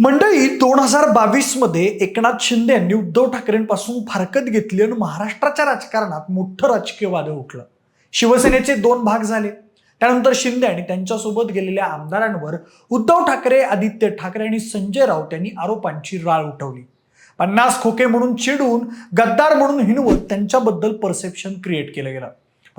मंडळी दोन हजार बावीसमध्ये एकनाथ शिंदे यांनी उद्धव ठाकरेंपासून फारकत घेतली आणि महाराष्ट्राच्या राजकारणात मोठं राजकीय वादळ उठलं. शिवसेनेचे दोन भाग झाले. त्यानंतर शिंदे आणि त्यांच्यासोबत गेलेल्या आमदारांवर उद्धव ठाकरे आदित्य ठाकरे आणि संजय राऊत यांनी आरोपांची राळ उठवली. पन्नास खोके म्हणून चिडून गद्दार म्हणून हिणवत त्यांच्याबद्दल परसेप्शन क्रिएट केलं गेलं.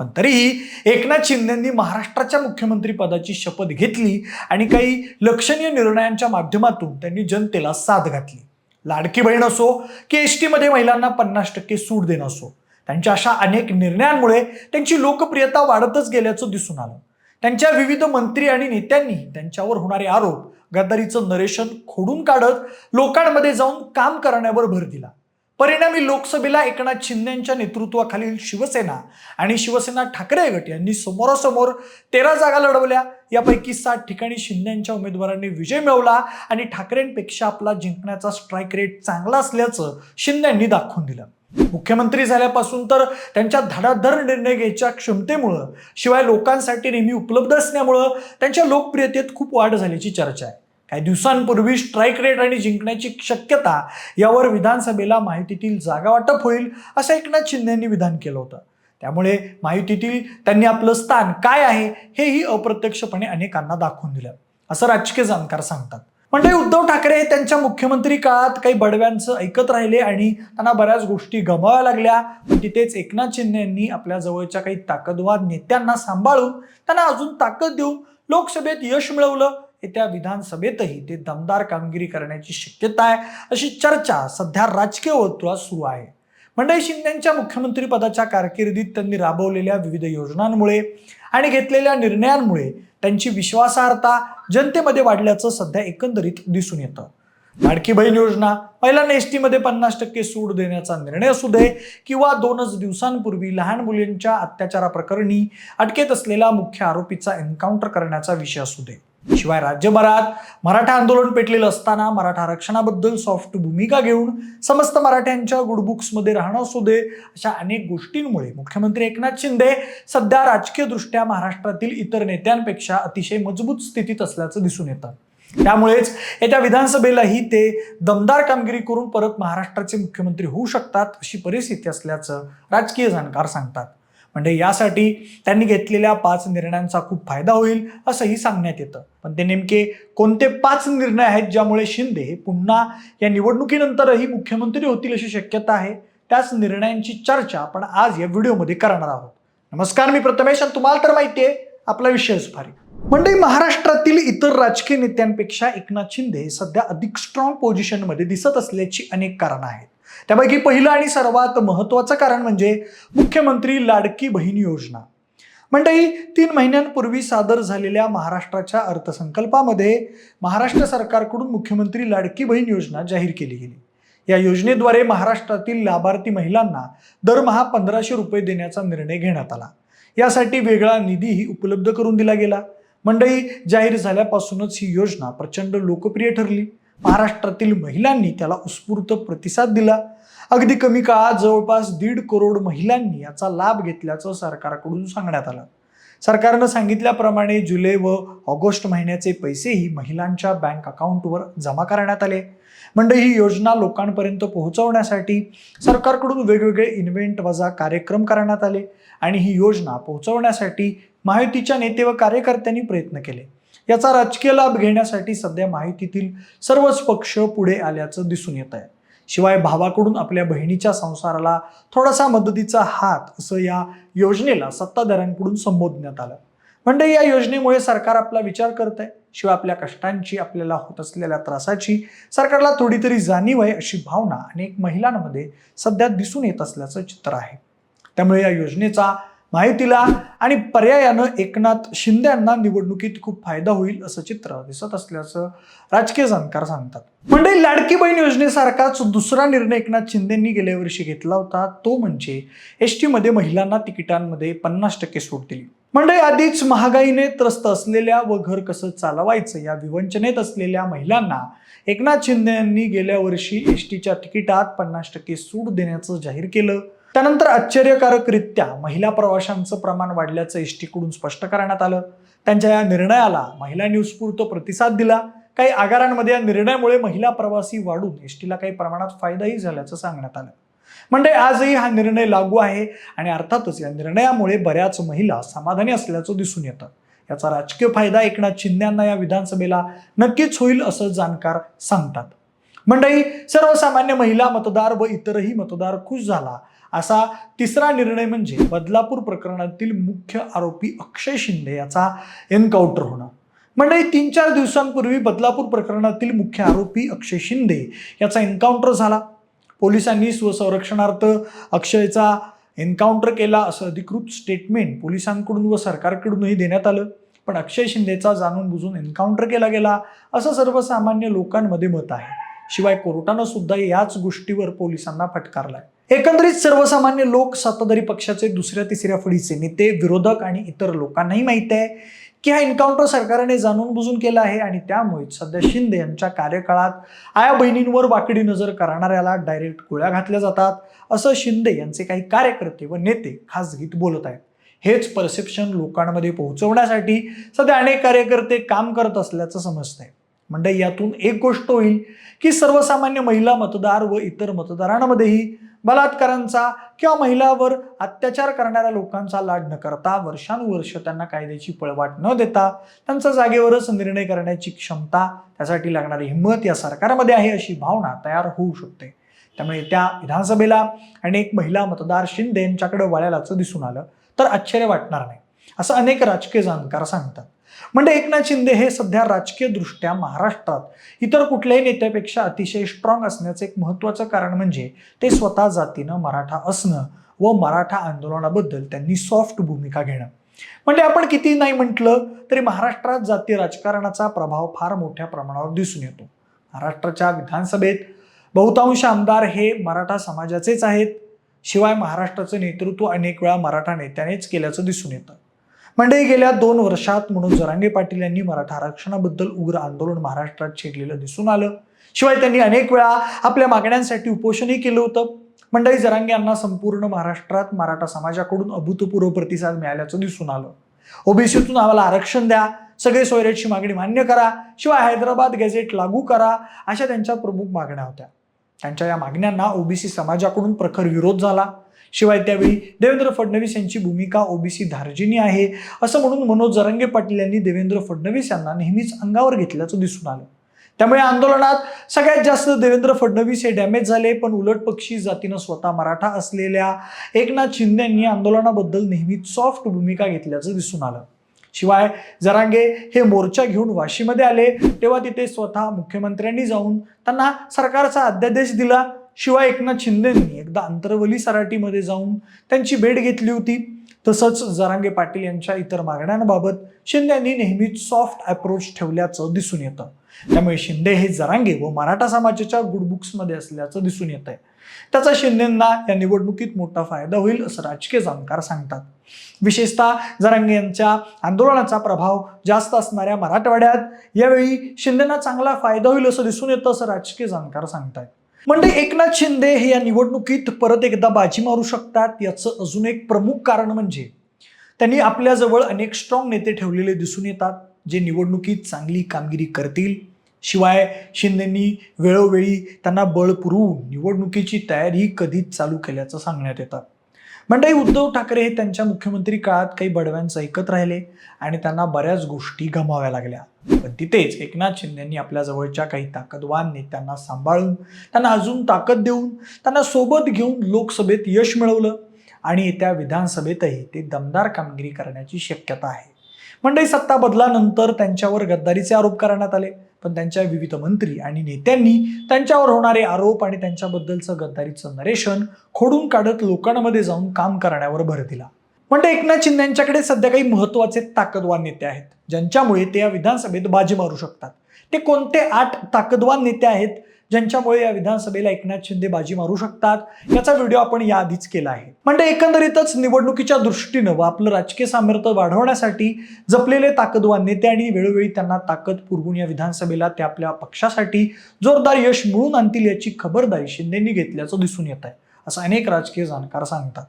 पण तरीही एकनाथ शिंदेंनी महाराष्ट्राच्या मुख्यमंत्री पदाची शपथ घेतली आणि काही लक्षणीय निर्णयांच्या माध्यमातून त्यांनी जनतेला साथ घातली. लाडकी बहीण असो की एस टीमध्ये महिलांना पन्नास टक्के सूट देणं असो त्यांच्या अशा अनेक निर्णयांमुळे त्यांची लोकप्रियता वाढतच गेल्याचं दिसून आलं. त्यांच्या विविध मंत्री आणि नेत्यांनी त्यांच्यावर होणारे आरोप गद्दारीचं नरेशन खोडून काढत लोकांमध्ये जाऊन काम करण्यावर भर दिला. परिणामी लोकसभेला एकनाथ शिंदेच्या नेतृत्वाखालील शिवसेना आणि शिवसेना ठाकरे गट यांनी समोरासमोर तेरा जागा लढवल्या. यापैकी सात ठिकाणी शिंदेच्या उमेदवारांनी विजय मिळवला आणि ठाकरेंपेक्षा आपला जिंकण्याचा स्ट्राईक रेट चांगला असल्याचं शिंदेंनी दाखवून दिलं. मुख्यमंत्री झाल्यापासून तर त्यांच्या धडाधड निर्णय घ्यायच्या क्षमतेमुळं शिवाय लोकांसाठी नेहमी उपलब्ध असण्यामुळं त्यांच्या लोकप्रियतेत खूप वाढ झाल्याची चर्चा आहे. काही दिवसांपूर्वी स्ट्राईक रेट आणि जिंकण्याची शक्यता यावर विधानसभेला माहितीतील जागा वाटप होईल असं एकनाथ शिंदेंनी विधान केलं होतं. त्यामुळे माहितीतील त्यांनी आपलं स्थान काय आहे हेही अप्रत्यक्षपणे अनेकांना दाखवून दिलं. असं राजकीय जाणकार सांगतात. म्हणजे उद्धव ठाकरे हे त्यांच्या मुख्यमंत्री काळात काही बडव्यांचं ऐकत राहिले आणि त्यांना बऱ्याच गोष्टी गमाव्या लागल्या. तिथेच एकनाथ शिंदे यांनी आपल्या जवळच्या काही ताकदवाद नेत्यांना सांभाळून त्यांना अजून ताकद देऊन लोकसभेत यश मिळवलं. येत्या विधानसभेतही ते दमदार कामगिरी करण्याची शक्यता आहे अशी चर्चा सध्या राजकीय वर्तुळात सुरू आहे. मंडळी शिंदेच्या मुख्यमंत्रीपदाच्या कारकिर्दीत त्यांनी राबवलेल्या विविध योजनांमुळे आणि घेतलेल्या निर्णयांमुळे त्यांची विश्वासार्हता जनतेमध्ये वाढल्याचं सध्या एकंदरीत दिसून येतं. लाडकी बहीण योजना महिलांना एस टीमध्ये पन्नास टक्के सूट देण्याचा निर्णय असू दे किंवा दोनच दिवसांपूर्वी लहान मुलींच्या अत्याचाराप्रकरणी अटकेत असलेला मुख्य आरोपीचा एन्काउंटर करण्याचा विषय असू दे. शिवाय राज्यभरात मराठा आंदोलन पेटलेलं असताना मराठा आरक्षणाबद्दल सॉफ्ट भूमिका घेऊन समस्त मराठ्यांच्या गुडबुक्समध्ये राहणं असू दे अशा अनेक गोष्टींमुळे मुख्यमंत्री एकनाथ शिंदे सध्या राजकीयदृष्ट्या महाराष्ट्रातील इतर नेत्यांपेक्षा अतिशय मजबूत स्थितीत असल्याचं दिसून येतं. त्यामुळेच येत्या विधानसभेलाही ते दमदार कामगिरी करून परत महाराष्ट्राचे मुख्यमंत्री होऊ शकतात अशी परिस्थिती असल्याचं राजकीय जाणकार सांगतात. म्हणजे यासाठी त्यांनी घेतलेल्या पाच निर्णयांचा खूप फायदा होईल असंही सांगण्यात येतं. पण ते नेमके कोणते पाच निर्णय आहेत ज्यामुळे शिंदे हे पुन्हा या निवडणुकीनंतरही मुख्यमंत्री होतील अशी शक्यता आहे? त्याच निर्णयांची चर्चा आपण आज या व्हिडिओमध्ये करणार आहोत. नमस्कार मी प्रथमेश आणि तुम्हाला तर माहिती आहे आपला विषयच भारी म्हणजे महाराष्ट्रातील इतर राजकीय नेत्यांपेक्षा एकनाथ शिंदे हे सध्या अधिक स्ट्रॉंग पोझिशनमध्ये दिसत असल्याची अनेक कारणं आहेत. त्यापैकी पहिलं आणि सर्वात महत्त्वाचं कारण म्हणजे मुख्यमंत्री लाडकी बहीण योजना. मंडळी तीन महिन्यांपूर्वी सादर झालेल्या महाराष्ट्राच्या अर्थसंकल्पामध्ये महाराष्ट्र सरकारकडून मुख्यमंत्री लाडकी बहीण योजना जाहीर केली गेली. या योजनेद्वारे महाराष्ट्रातील लाभार्थी महिलांना दरमहा पंधराशे रुपये देण्याचा निर्णय घेण्यात आला. यासाठी वेगळा निधीही उपलब्ध करून दिला गेला. मंडळी जाहीर झाल्यापासूनच ही योजना प्रचंड लोकप्रिय ठरली. महाराष्ट्रातील महिलांनी त्याला उत्स्फूर्त प्रतिसाद दिला. अगदी कमी काळात जवळपास दीड करोड महिलांनी याचा लाभ घेतल्याचं सरकारकडून सांगण्यात आलं. सरकारनं सांगितल्याप्रमाणे जुलै व ऑगस्ट महिन्याचे पैसेही महिलांच्या बँक अकाउंटवर जमा करण्यात आले. म्हणजे ही योजना लोकांपर्यंत पोहोचवण्यासाठी सरकारकडून वेगवेगळे इन्व्हेंट वजा कार्यक्रम करण्यात आले आणि ही योजना पोहोचवण्यासाठी माहितीच्या नेते व कार्यकर्त्यांनी प्रयत्न केले. याचा राजकीय लाभ घेण्यासाठी सध्या माहितीतील सर्वच पक्ष पुढे आल्याचं दिसून येत आहे. शिवाय भावाकडून आपल्या बहिणीच्या संसाराला थोडासा मदतीचा हात असं या योजनेला सत्ताधाऱ्यांकडून संबोधण्यात आलं. म्हणजे या योजनेमुळे सरकार आपला विचार करत आहे. शिवाय आपल्या कष्टांची आपल्याला होत असलेल्या त्रासाची सरकारला थोडी तरी जाणीव आहे अशी भावना अनेक महिलांमध्ये सध्या दिसून येत असल्याचं चित्र आहे. त्यामुळे या योजनेचा माहितीला आणि पर्यायानं एकनाथ शिंदे यांना निवडणुकीत खूप फायदा होईल असं चित्र दिसत असल्याचं राजकीय जाणकार सांगतात. म्हणजे लाडकी बहीण योजनेसारखाच दुसरा निर्णय एकनाथ शिंदेंनी गेल्या वर्षी घेतला होता तो म्हणजे एस टीमध्ये महिलांना तिकिटांमध्ये पन्नास टक्के सूट दिली. म्हणजे आधीच महागाईने त्रस्त असलेल्या व घर कसं चालवायचं या विवंचनेत असलेल्या महिलांना एकनाथ शिंदे यांनी गेल्या वर्षी एस टीच्या तिकिटात पन्नास टक्के सूट देण्याचं जाहीर केलं. त्यानंतर आश्चर्यकारकरित्या महिला प्रवाशांचं प्रमाण वाढल्याचं एस टीकडून स्पष्ट करण्यात आलं. त्यांच्या या निर्णयाला महिला न्यूजपुरतो प्रतिसाद दिला. काही आगारांमध्ये या निर्णयामुळे महिला प्रवासी वाढून एस टीला काही प्रमाणात फायदाही झाल्याचं सांगण्यात आलं. म्हणजे आजही हा निर्णय लागू आहे आणि अर्थातच या निर्णयामुळे बऱ्याच महिला समाधानी असल्याचं दिसून येतं. याचा राजकीय फायदा एकनाथ शिंद्यांना या विधानसभेला नक्कीच होईल असं जाणकार सांगतात. मंडळी सर्वसामान्य महिला मतदार व इतरही मतदार खुश झाला असा तिसरा निर्णय म्हणजे बदलापूर प्रकरणातील मुख्य आरोपी अक्षय शिंदे याचा एन्काउंटर होणं. मंडळी तीन चार दिवसांपूर्वी बदलापूर प्रकरणातील मुख्य आरोपी अक्षय शिंदे याचा एन्काउंटर झाला. पोलिसांनी स्वसंरक्षणार्थ अक्षयचा एन्काउंटर केला असं अधिकृत स्टेटमेंट पोलिसांकडून व सरकारकडूनही देण्यात आलं. पण अक्षय शिंदेचा जाणून बुजून एन्काउंटर केला गेला असं सर्वसामान्य लोकांमध्ये मत आहे. शिवाय कोर्टानं सुद्धा याच गोष्टीवर पोलिसांना फटकारलाय. एकंदरीत सर्वसामान्य लोक सत्ताधारी पक्षाचे दुसऱ्या तिसऱ्या फळीचे नेते विरोधक आणि इतर लोकांनाही माहीत आहे की हा एन्काउंटर सरकारने जाणून बुजून केला आहे आणि त्यामुळे सध्या शिंदे यांच्या कार्यकाळात आया बहिणींवर वाकडी नजर करणाऱ्याला डायरेक्ट गोळ्या घातल्या जातात असं शिंदे यांचे काही कार्यकर्ते व नेते खासगीत बोलत आहेत. हेच परसेप्शन लोकांमध्ये पोहोचवण्यासाठी सध्या अनेक कार्यकर्ते काम करत असल्याचं समजतंय. म्हणजे यातून एक गोष्ट होईल की सर्वसामान्य महिला मतदार व इतर मतदारांमध्येही बलात्कारांचा किंवा महिलावर अत्याचार करणाऱ्या लोकांचा लाड न करता वर्षानुवर्ष त्यांना कायद्याची पळवाट न देता त्यांचा जागेवरच निर्णय करण्याची क्षमता त्यासाठी लागणारी हिंमत या सरकारमध्ये आहे अशी भावना तयार होऊ शकते. त्यामुळे त्या विधानसभेला अनेक महिला मतदार शिंदे यांच्याकडे वळायलाचं दिसून आलं तर आश्चर्य वाटणार नाही असं अनेक राजकीय जाणकार सांगतात. म्हणजे एकनाथ शिंदे हे सध्या राजकीय दृष्ट्या महाराष्ट्रात इतर कुठल्याही नेत्यापेक्षा अतिशय स्ट्रॉंग असण्याचं एक महत्त्वाचं कारण म्हणजे ते स्वतः जातीनं मराठा असणं व मराठा आंदोलनाबद्दल त्यांनी सॉफ्ट भूमिका घेणं. म्हणजे आपण किती नाही म्हटलं तरी महाराष्ट्रात जाती राजकारणाचा प्रभाव फार मोठ्या प्रमाणावर दिसून येतो. महाराष्ट्राच्या विधानसभेत बहुतांश आमदार हे मराठा समाजाचेच आहेत. शिवाय महाराष्ट्राचं नेतृत्व अनेक वेळा मराठा नेत्यानेच केल्याचं दिसून येतं. म्हणजे गेल्या दोन वर्षात म्हणून जरांगे पाटील यांनी मराठा आरक्षणाबद्दल उग्र आंदोलन महाराष्ट्रात छेडलेलं दिसून आलं. शिवाय त्यांनी अनेक वेळा आपल्या मागण्यांसाठी उपोषणही केलं होतं. मंडळी जरांगे यांना संपूर्ण महाराष्ट्रात मराठा समाजाकडून अभूतपूर्व प्रतिसाद मिळाल्याचं दिसून आलं. ओबीसीतून आम्हाला आरक्षण द्या सगळे सोयरेची मागणी मान्य करा शिवाय हैदराबाद गॅझेट लागू करा अशा त्यांच्या प्रमुख मागण्या होत्या. त्यांच्या या मागण्यांना ओबीसी समाजाकडून प्रखर विरोध झाला. शिवाय त्यावेळी देवेंद्र फडणवीस यांची भूमिका ओबीसी धार्जिनी आहे असं म्हणून मनोज जरंगे पाटील यांनी देवेंद्र फडणवीस यांना नेहमीच अंगावर घेतल्याचं दिसून आलं. त्यामुळे आंदोलनात सगळ्यात जास्त देवेंद्र फडणवीस हे डॅमेज झाले पण उलट पक्षी जातीनं स्वतः मराठा असलेल्या एकनाथ शिंदे यांनी आंदोलनाबद्दल नेहमीच सॉफ्ट भूमिका घेतल्याचं दिसून आलं. शिवाय जरांगे हे मोर्चा घेऊन वाशीमध्ये आले तेव्हा तिथे स्वतः मुख्यमंत्र्यांनी जाऊन त्यांना सरकारचा अध्यादेश दिला. शिवाय एकनाथ शिंदेंनी एकदा अंतरवली सराटीमध्ये जाऊन त्यांची भेट घेतली होती. तसंच जरांगे पाटील यांच्या इतर मागण्यांबाबत शिंदे यांनी नेहमीच सॉफ्ट अप्रोच ठेवल्याचं दिसून येतं. त्यामुळे शिंदे हे जरांगे व मराठा समाजाच्या गुडबुक्समध्ये असल्याचं दिसून येत आहे त्याचा शिंदेंना या निवडणुकीत मोठा फायदा होईल असं राजकीय जाणकार सांगतात. विशेषतः जरांगे यांच्या आंदोलनाचा प्रभाव जास्त असणाऱ्या मराठवाड्यात यावेळी शिंदेना चांगला फायदा होईल असं दिसून येतं असं राजकीय जाणकार सांगतायत. म्हणजे एकनाथ शिंदे हे या निवडणुकीत परत एकदा बाजी मारू शकतात याचं अजून एक प्रमुख कारण म्हणजे त्यांनी आपल्याजवळ अनेक स्ट्रॉंग नेते ठेवलेले दिसून येतात जे निवडणुकीत चांगली कामगिरी करतील. शिवाय शिंदेंनी वेळोवेळी त्यांना बळ पुरवून निवडणुकीची तयारी कधीच चालू केल्याचं सांगण्यात येतं. मंडळी उद्धव ठाकरे हे त्यांच्या मुख्यमंत्री काळात काही बडव्यांचं ऐकत राहिले आणि त्यांना बऱ्याच गोष्टी गमाव्या लागल्या. पण तिथेच एकनाथ शिंदेंनी आपल्या जवळच्या काही ताकदवान नेत्यांना सांभाळून त्यांना अजून ताकद देऊन त्यांना सोबत घेऊन लोकसभेत यश मिळवलं आणि येत्या विधानसभेतही ते दमदार कामगिरी करण्याची शक्यता आहे. मंडळी सत्ता बदलानंतर त्यांच्यावर गद्दारीचे आरोप करण्यात आले. पण त्यांच्या विविध मंत्री आणि नेत्यांनी त्यांच्यावर होणारे आरोप आणि त्यांच्याबद्दलचं गद्दारीचं नरेशन खोडून काढत लोकांमध्ये जाऊन काम करण्यावर भर दिला. म्हणजे एकनाथ शिंदे यांच्याकडे सध्या काही महत्त्वाचे ताकदवान नेते आहेत ज्यांच्यामुळे ते या विधानसभेत बाजी मारू शकतात. ते कोणते आठ ताकदवान नेते आहेत ज्यांच्यामुळे या विधानसभेला एकनाथ शिंदे बाजी मारू शकतात याचा व्हिडिओ आपण याआधीच केला आहे. म्हणजे एकंदरीतच निवडणुकीच्या दृष्टीनं व आपलं राजकीय सामर्थ्य वाढवण्यासाठी जपलेले ताकदवान नेते आणि वेळोवेळी त्यांना ताकद पुरवून या विधानसभेला ते आपल्या पक्षासाठी जोरदार यश मिळून आणतील याची खबरदारी शिंदेंनी घेतल्याचं दिसून येत आहे असं अनेक राजकीय जाणकार सांगतात.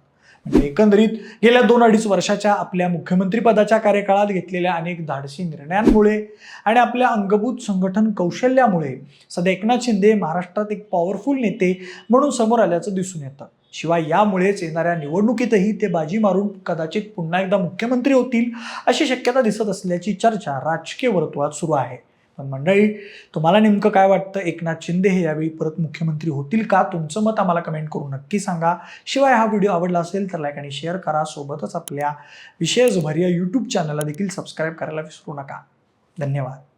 म्हणजे एकंदरीत गेल्या दोन अडीच वर्षाच्या आपल्या मुख्यमंत्रीपदाच्या कार्यकाळात घेतलेल्या अनेक धाडसी निर्णयांमुळे आणि आपल्या अंगभूत संघटन कौशल्यामुळे सध्या एकनाथ शिंदे महाराष्ट्रात एक पॉवरफुल नेते म्हणून समोर आल्याचं दिसून येतं. शिवाय यामुळेच येणाऱ्या निवडणुकीतही ते बाजी मारून कदाचित पुन्हा एकदा मुख्यमंत्री होतील अशी शक्यता दिसत असल्याची चर्चा राजकीय वर्तुळात सुरू आहे. पण मंडळी तुम्हाला नेमकं काय वाटतं? एकनाथ शिंदे हे यावेळी परत मुख्यमंत्री होतील का? तुमचं मत आम्हाला कमेंट करून नक्की सांगा. शिवाय हा व्हिडिओ आवडला असेल तर लाईक आणि शेअर करा. सोबतच आपल्या विशेष भर या यूट्यूब चॅनलला देखील सबस्क्राईब करायला विसरू नका. धन्यवाद.